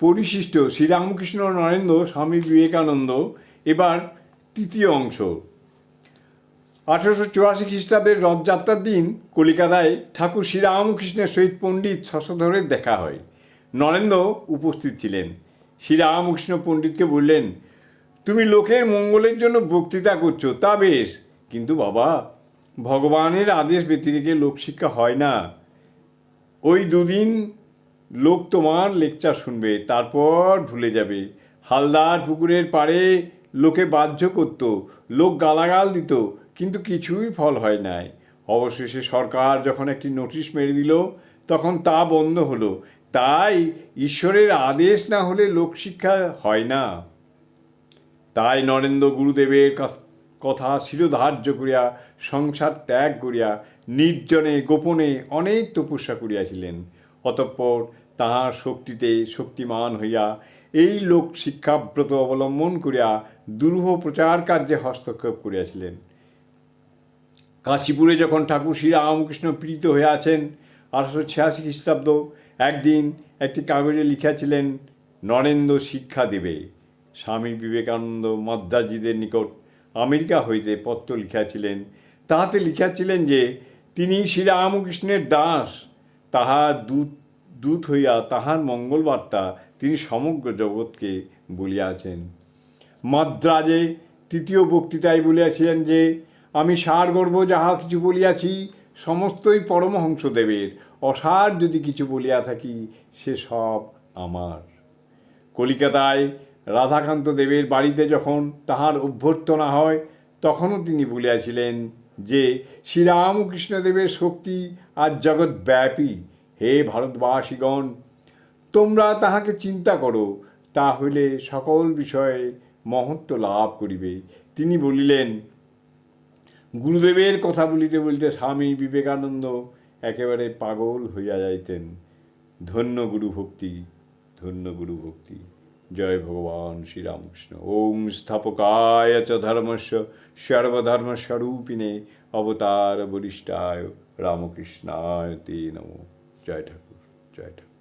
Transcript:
পরিশিষ্ট শ্রীরামকৃষ্ণ নরেন্দ্র স্বামী বিবেকানন্দ, এবার তৃতীয় অংশ। আঠারোশো চুরাশি খ্রিস্টাব্দের রথযাত্রার দিন কলিকাতায় ঠাকুর শ্রীরামকৃষ্ণের সহিত পণ্ডিত শশধরের দেখা হয়। নরেন্দ্র উপস্থিত ছিলেন। শ্রীরামকৃষ্ণ পণ্ডিতকে বললেন, তুমি লোকের মঙ্গলের জন্য বক্তৃতা করছ, তা বেশ। কিন্তু বাবা, ভগবানের আদেশ ব্যতিরেকে লোকশিক্ষা হয় না। ওই দুদিন লোক তোমার লেকচার শুনবে, তারপর ভুলে যাবে। হালদার পুকুরের পাড়ে লোকে বাহ্য করত, লোক গালাগাল দিত, কিন্তু কিছুই ফল হয় নাই। অবশেষে সরকার যখন একটি নোটিশ মেরে দিল, তখন তা বন্ধ হলো। তাই ঈশ্বরের আদেশ না হলে লোকশিক্ষা হয় না। তাই নরেন্দ্র গুরুদেবের কথা শিরোধার্য করিয়া, সংসার ত্যাগ করিয়া, নির্জনে গোপনে অনেক তপস্যা করিয়াছিলেন। অতঃপর তাহার শক্তিতে শক্তিমান হইয়া এই লোক শিক্ষাব্রত অবলম্বন করিয়া দুরূহ প্রচার কার্যে হস্তক্ষেপ করিয়াছিলেন। কাশীপুরে যখন ঠাকুর শ্রীরামকৃষ্ণ পীড়িত হয়ে আছেন আঠারোশো ছিয়াশি খ্রিস্টাব্দ, একদিন একটি কাগজে লিখিয়াছিলেন, নরেন্দ্র শিক্ষা দেবে। স্বামী বিবেকানন্দ মদ্রাজিদের নিকট আমেরিকা হইতে পত্র লিখিয়াছিলেন। তাহাতে লিখিয়াছিলেন যে, তিনি শ্রীরামকৃষ্ণের দাস। তাহার দূত দূত হইয়া তাহার মঙ্গলবার্তা তিনি সমগ্র জগৎকে বলিয়াছেন। মাদ্রাজে তৃতীয় বক্তৃতায় বলিয়াছিলেন যে, আমি সার গর্ব যাহা কিছু বলিয়াছি, সমস্তই পরমহংসদেবের। অসার যদি কিছু বলিয়া থাকি, সে সব আমার। কলিকাতায় রাধাকান্ত দেবের বাড়িতে যখন তাহার অভ্যর্থনা হয়, তখনও তিনি বলিয়াছিলেন যে, শ্রীরামকৃষ্ণদেবের শক্তি আজ জগৎব্যাপী। হে ভারতবাসীগণ, তোমরা তাহাকে চিন্তা করো তা হইলে সকল বিষয়ে মহত্ব লাভ করিবে। তিনি বলিলেন, গুরুদেবের কথা বলিতে বলিতে স্বামী বিবেকানন্দ একেবারে পাগল হইয়া যাইতেন। ধন্য গুরু ভক্তি, ধন্য গুরু ভক্তি। জয় ভগবান শ্রীরামকৃষ্ণ। ওম স্থাপকায় চ ধর্মস্য, সর্বধর্মস্বরূপিণে অবতার বরিষ্ঠায় রামকৃষ্ণায় তে নমো। জয় ঠাকুর জয় ঠাকুর।